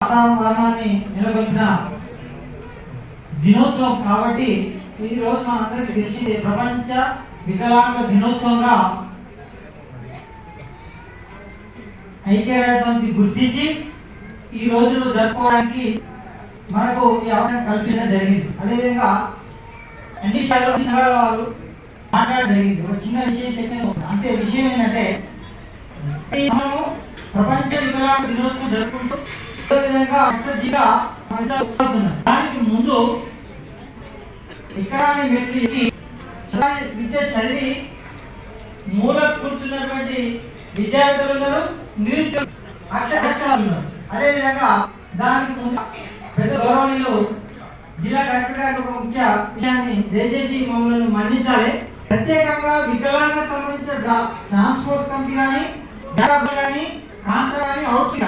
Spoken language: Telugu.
వాతావరణాన్ని నిలబెట్టిన దినోత్సవం కాబట్టి ఈ రోజు మన మనందరికీ తెలిసింది ప్రపంచ వికలాంగ దినోత్సవంగా ఐక్యరాజ్య సమితి గుర్తించి ఈ రోజును జరుపుకోవడానికి మనకు ఈ అవకాశం కల్పించడం జరిగింది. అదేవిధంగా అన్ని స్థాయిలో సంఘాల వాళ్ళు మాట్లాడడం జరిగింది. ఒక చిన్న విషయం చెప్పాను అంటే విషయం ఏంటంటే మనము ప్రపంచ వికలాంగ దినోత్సవం జరుపుకుంటూ దానికి ముందు ఎకరాన్ని మెట్లు ఎక్కి విద్య చదివి మూల కూర్చున్నటువంటి విద్యార్థులు ఉన్నారు నిరుద్యోగ అక్షరాలు ఉన్నారు. అదేవిధంగా దానికి ముందు పెద్ద గౌరవనీయులు జిల్లా కలెక్టర్ గారి ఒక ముఖ్య విషయాన్ని దయచేసి మమ్మల్ని మన్నించాలి. ప్రత్యేకంగా వికలాంగ సంబంధించిన ట్రాన్స్పోర్ట్ కంపెనీ కానీ కానీ కాంట్రా కానీ అవసరం